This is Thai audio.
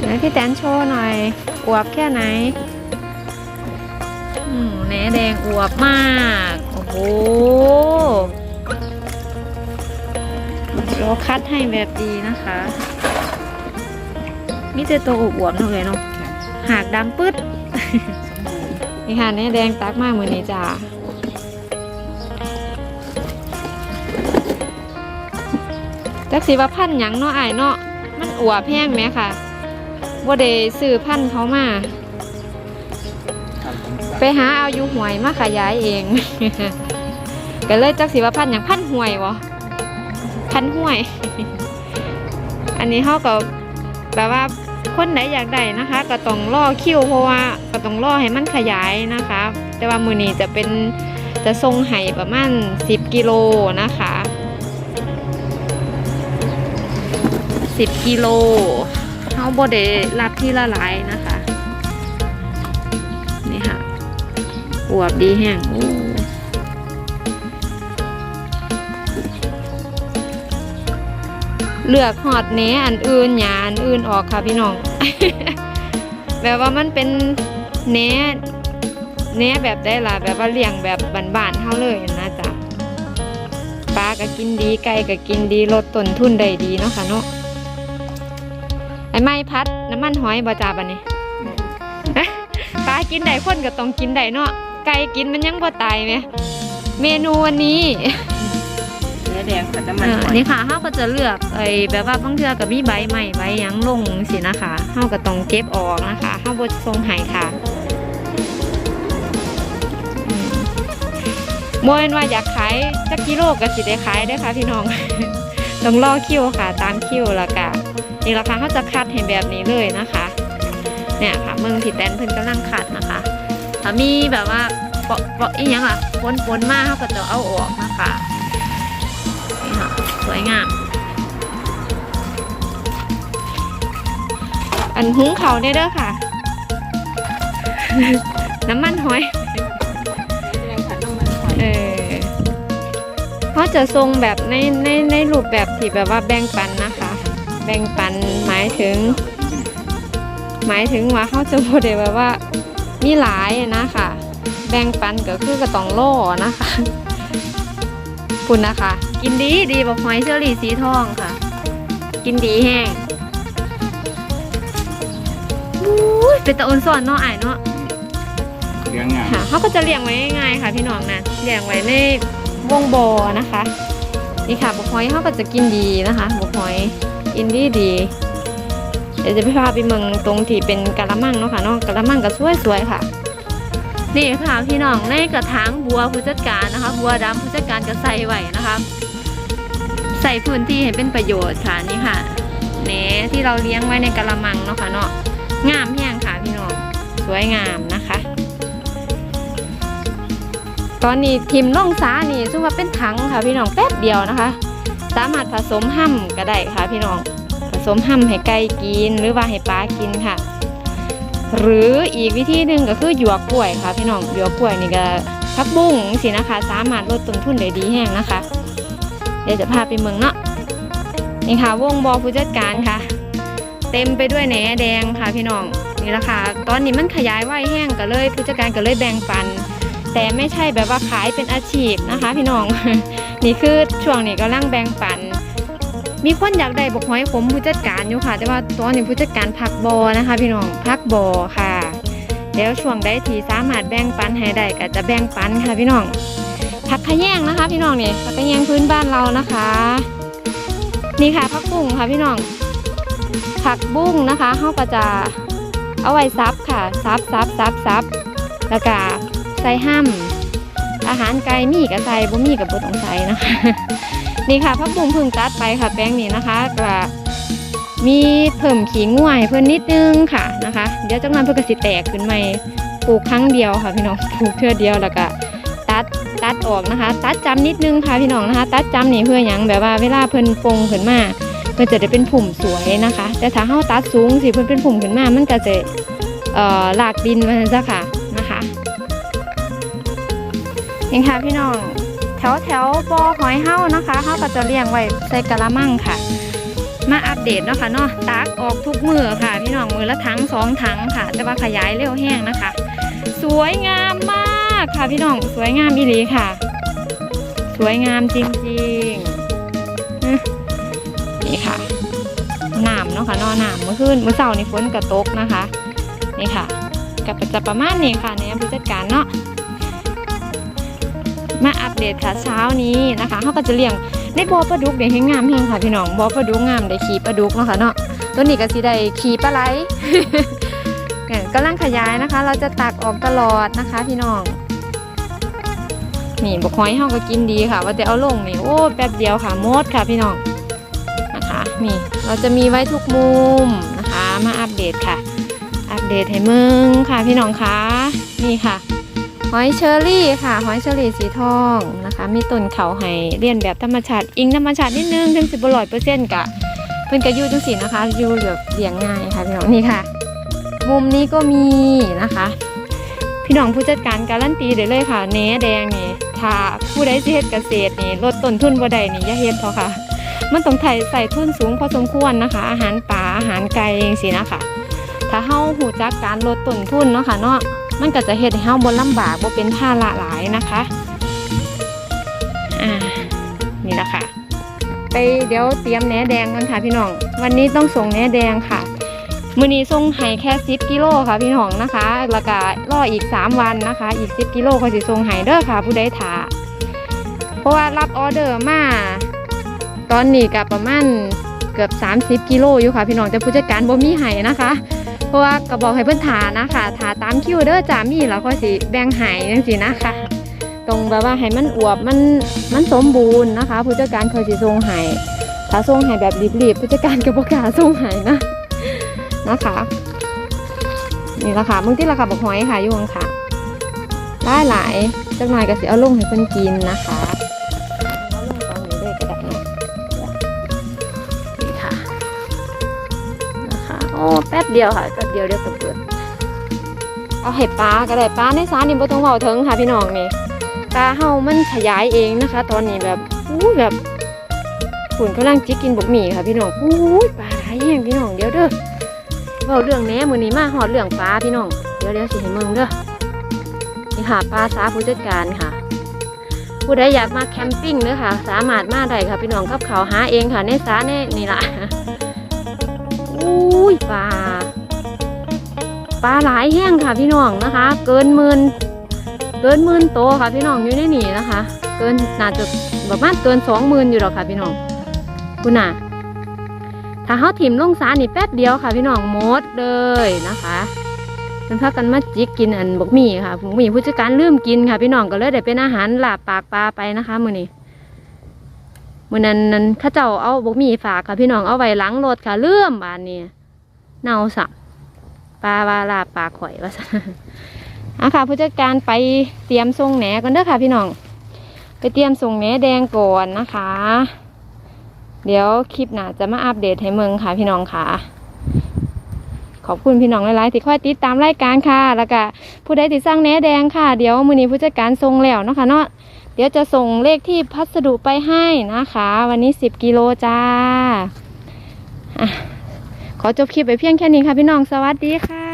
ไหนพี่แตนโชว์หน่อย อวบแค่ไหนแหนแดงอวบมาก โอ้โหเราคัดให้แบบดีนะคะมีแต่ตัวอวบๆเนาะเลยเนาะหากดำปึ๊ดนี่ค่ะแหนแดงตักมากเหมือนนี้จ้าจักสีว่าพันธุ์หยังเนาะอายเนาะมันอวบแพงไหมค่ะ ว่าได้ซื้อพันธุ์เขามา ไปหาเอาอยู่หวยมาขยายเอง ก็เลยจักสีว่าพันธุ์หยังพันธุ์หวยวะพันธุ์ห่วย อันนี้เขาก็แบบว่าคนไหนอยากได้นะคะ ก็ต้องรอคิวเพราะว่าก็ต้องรอให้มันขยายนะคะ แต่ว่ามือนี้จะเป็นจะทรงไห่ประมาณ 10 กิโลนะคะ 10 กิโล เขาบดเดรับที่ละลายนะคะนี่ค่ะอวบดีแห้งโอ้เลือกหอดเนอันอื่นหยาอันอื่นออกค่ะพี่น้อง แบบว่ามันเป็นเนเนแบบได้ล่ะแบบว่าเลี้ยงแบบบานๆเท่าเลยนะจ๊ะปลาก็กินดีไก่ก็กินดีลดต้นทุนได้ดีเนาะค่ะเนาะ ไอ้ไม้พัดน้ำมันหอยบาจาบันนี้ปลากินได้คนก็ต้องกินได้เนาะไก่กินมันยังบ่ตายไหมเมนูวันนี้เนื้อแดงผัดน้ำมันเอ่อหอยนี่ค่ะเฮาก็จะเลือกไอ้แบบว่าบางเทื่อก็มีใบใหม่ใบหยังลงสินะคะเฮาก็ต้องเก็บออกนะคะเฮาบ่ทรงใหายค่ะอืมบ่แม่นว่าอยากขายจักกิโลก็สิได้ขายเด้อค่ะพี่น้อง ต้องรอคิวค่ะ ตามคิวแล้วก็ นี่ราคาเขาจะคัดให้แบบนี้เลยนะคะเนี่ยค่ะเมืองผิดแตนเพิ่นกำลังคัดนะคะถ้ามีแบบว่าเปาะเปาะอีหยังล่ะปนปนๆมากเขาก็จะเอาออกนะคะนี่ค่ะสวยงามอันหุงเขาได้เด้อค่ะน้ำมันหอยแดงผัดน้ำมันหอยเออเขาจะทรงแบบในในในรูปแบบที่แบบว่าแบ่งปันนะคะ แบ่งปันหมายถึง หมายถึงว่าเขาจะพูดได้แบบว่ามีหลายอะนะคะแบ่งปันก็คือกระต้องโล่นะคะคุณนะคะ กินดีดีบอกหอยเชอรี่สีทองค่ะ กินดีแห้งอุ้ยเป็นตะออนสอนเนาะอ่ายเนาะเลี้ยงงามค่ะเขาก็จะเลี้ยงไว้ง่ายๆค่ะพี่น้องนะเลี้ยงไว้ในวงบอนะคะ นี่ค่ะบกหอยเขาก็จะกินดีนะคะบกหอย กินดีดีเดี๋ยวจะไปพาไปเมืองตรงที่เป็นกะละมังเนาะค่ะเนาะกะละมังก็สวยๆค่ะ นี่ค่ะพี่น้องในกระถางบัวผู้จัดการนะคะ บัวดำผู้จัดการก็ใส่ไว้นะคะ ใส่พื้นที่ให้เป็นประโยชน์ค่ะนี่ค่ะแหนที่เราเลี้ยงไว้ในกะละมังเนาะค่ะเนาะงามแห้งค่ะพี่น้องสวยงามนะคะ ตอนนี้ทิมล่องสานี่ซึ่งว่าเป็นถังค่ะพี่น้องแป๊บเดียวนะคะ สามารถผสมห้ำก็ได้ค่ะพี่น้องผสมห้ำให้ไก่กินหรือว่าให้ปลากินค่ะ หรืออีกวิธีหนึ่งก็คือหยวกกล้วยค่ะพี่น้องหยวกกล้วยนี่ก็พักบุ้งสินะคะ สามารถลดต้นทุนได้ดีแห้งนะคะ เดี๋ยวจะพาไปเมืองเนาะนี่ค่ะวงบอผู้จัดการค่ะ เต็มไปด้วยแหนแดงค่ะพี่น้องนี่แหละค่ะตอนนี้มันขยายไว้แห้งก็เลยผู้จัดการก็เลยแบ่งปัน แต่ไม่ใช่แบบว่าขายเป็นอาชีพนะคะ พี่น้อง นี่คือช่วงนี้กำลังแบ่งปัน มีคนอยากได้บอกหอยขมผู้จัดการอยู่ค่ะ แต่ว่าตอนนี้ผู้จัดการพักบอนะคะ พี่น้องพักบอค่ะ แล้วช่วงใดที่สามารถแบ่งปันให้ได้ก็จะแบ่งปันค่ะพี่น้องผักขยงนะคะ พี่น้องนี่ผักขยงพื้นบ้านเรานะคะ นี่ค่ะผักบุ้งค่ะพี่น้อง ผักบุ้งนะคะเขาก็จะเอาไว้ซับค่ะซับซับซับซับแล้วก็ ใส่ห้ำอาหารไก่มีกับใส่บ่มีกับบ่ต้องใส่นะคะนี่ค่ะพักบุ้งพึ่งตัดไปค่ะแป้งนี้นะคะก็มีเพิ่มขี้ง่วยเพิ่นนิดนึงค่ะนะคะ เดี๋ยวจังนั้นเพิ่นก็สิแตกขึ้นใหม่ปลูกครั้งเดียวค่ะพี่น้องปลูกเทื่อเดียวแล้วก็ตัดตัดออกนะคะ ตัดจำนิดนึงค่ะพี่น้องนะคะ ตัดจำนี่เพื่อยังแบบว่าเวลาเพิ่นปงขึ้นมาเพิ่นจะได้เป็นผุ่มสวยนะคะ แต่ถ้าเฮาตัดสูงสิเพิ่นเป็นผุ่มขึ้นมามันก็จะเอ่อหลากดินมันซะค่ะ นะคะนี่ค่ะพี่น้อง แถวแถวบอหอยเฮ้านะคะเฮ้าก็จะเลี้ยงไว้ใส่กะละมังค่ะ มาอัปเดตเนาะค่ะเนาะตักออกทุกมือค่ะ พี่น้องมือละถังสองถังค่ะ แต่ว่าขยายเร็วแห้งนะคะ สวยงามมากค่ะพี่น้องสวยงามอีหลีค่ะ สวยงามจริงๆนะนี่ค่ะน้ำเนาะค่ะเนอน้ำเมื่อคืนเมื่อเช้านี่ฝนกระตกนะคะ นี่ค่ะกับจะประมาณนี้ค่ะเนี่ยผู้จัดการเนาะ มาอัปเดตค่ะเช้านี้นะคะเขาก็จะเลี้ยงในบ่อปลาดุกเดี๋ยวให้งามแห้งค่ะพี่น้องบ่อปลาดุกงามได้ขี่ปลาดุกเนาะค่ะเนาะตัวนี้ก็สิได้ขี่ปลาไหลเนี่ยกำลังขยายนะคะ เราจะตักออกตลอดนะคะ พี่น้องนี่บกหอยเฮาก็กินดีค่ะ ว่าแต่เอาลงนี่โอ้แป๊บเดียวค่ะมดค่ะพี่น้องนะคะนี่เราจะมีไว้ทุกมุมนะคะ มาอัปเดตค่ะ อัปเดตให้มึงค่ะพี่น้องคะนี่ค่ะ หอยเชอรี่ค่ะ หอยเชอรี่สีทองนะคะ มีต้นเขาให้เรียนแบบธรรมชาติ อิงธรรมชาตินิดนึงถึงสิบร้อยเปอร์เซ็นต์กะเพิ่นก็อยู่จังสีนะคะยูเหลือบเลี้ยงง่ายค่ะพี่น้องนี่ค่ะ มุมนี้ก็มีนะคะ พี่น้องผู้จัดการการันตีได้เลยค่ะเนื้แดงนี่ถ้าผู้ใดสิเฮ็ดเกษตรนี่ลดต้นทุนบ่ได้นี่อย่าเฮ็ดเถอะค่ะ มันต้องไถใส่ทุนสูงพอสมควรนะคะ อาหารป่าอาหารไก่เองสินะคะถ้าเฮาหูจักการลดต้นทุนเนาะค่ะเนาะ มันก็จะเฮ็ดให้เฮาบ่ลำบากบ่เป็นภาระหลายนะคะอ่านี่แหละค่ะไปเดี๋ยวเตรียมแหนแดงกันค่ะพี่น้อง วันนี้ต้องส่งแหนแดงค่ะมือนี้ส่งให้แค่10กิโลค่ะพี่น้องนะคะแล้วก็รออีก 3 วันนะคะ อีก 10กิโลก็สิส่งให้เด้อค่ะ ผู้ใดถาเพราะว่ารับออเดอร์มาตอนนี้กับประมาณเกือบ 30กิโลอยู่ค่ะพี่น้องแต่ผู้จัดการบ่มีให้นะคะ เพราะว่าก็บอกให้เพิ่อนถานะคะถาตามคิวเด้อจ้ามีแล้วก็สิแบ่งให้จังซี่นะคะตรงแบบว่าให้มันอวบมันมันสมบูรณ์นะคะ ผู้จัดการเขาสิส่งให้ถ้าส่งให้แบบรีบๆผู้จัดการก็บ่กล้าส่งให้นะนะคะนี่ราคามึงที่ราคาบอกหอยค่ะยู่งค่ะได้หลายจักหน่อยก็สิเอาลงให้เพิ่อนกินนะคะ เดียวค่ะแป๊บเดียวเดี๋ยวจะเปิดเอาเห็ดปลาก็ได้ปลาในสานี่บ่ต้องเบาถึงค่ะพี่น้องนี่ปลาเฮามันขยายเองนะคะ ตอนนี้แบบอู้แบบฝุ่นกำลังจิกกินบกหมี่ค่ะพี่น้องอู้ยปลาหลายแห้งพี่น้องเดี๋ยวเด้อเว้าเรื่องแหน่มือนี้มาหอดเรื่องปลาพี่น้องเดี๋ยวเดี๋ยวสิให้เมืองเด้อนี่ค่ะปลาสาผู้จัดการค่ะ ผู้ใดอยากมาแคมปิ้งเด้อค่ะ สามารถมาได้ค่ะพี่น้องกับเขาหาเองค่ะในสาในนี่ล่ะ อุ้ยปลาปลาหลายแห้งค่ะพี่น้องนะคะ เกินหมื่นเกินหมื่นโตวค่ะพี่น้องอยู่ในนี่นะคะ เกินน่าจะประมาณเกินสองหมื่นอยู่หรอกค่ะพี่น้องคุณน่ะถ้าเขาถิ่มลงสานี่แป๊บเดียวค่ะ พี่น้องหมดเลยนะคะเป็นพากันมาจิกกินอันบกหมี่ค่ะบกหมี่ผู้จัดการลืมกินค่ะ พี่น้องก็เลยได้เป็นอาหารหลาบปากปลาไปนะคะมื้อนี้ มื้อนั้นนั้นข้าเจ้าเอาบกมีฝากค่ะพี่น้องเอาไว้หลังรถค่ะเลืมบานนี้เน่าสับปลาวาลาบปาข่อยว่าซะอะค่ะผู้จัดการไปเตรียมทรงแหนกันเด้อค่ะพี่น้อง ไปเตรียมทรงแหนแดงก่อนนะคะ เดี๋ยวคลิปหน้าจะมาอัปเดตให้เมืองค่ะพี่น้องค่ะ ขอบคุณพี่น้องหลายๆที่คอยติดตามรายการค่ะ แล้วก็ผู้ใดติดสร้างแหนแดงค่ะ เดี๋ยวมือนี้ผู้จัดการส่งแล้วเนาะค่ะเนาะ เดี๋ยวจะส่งเลขที่พัสดุไปให้นะคะ วันนี้ 10 กิโลจ้าอขอจบคลิปไปเพียงแค่นี้ค่ะพี่น้อง สวัสดีค่ะ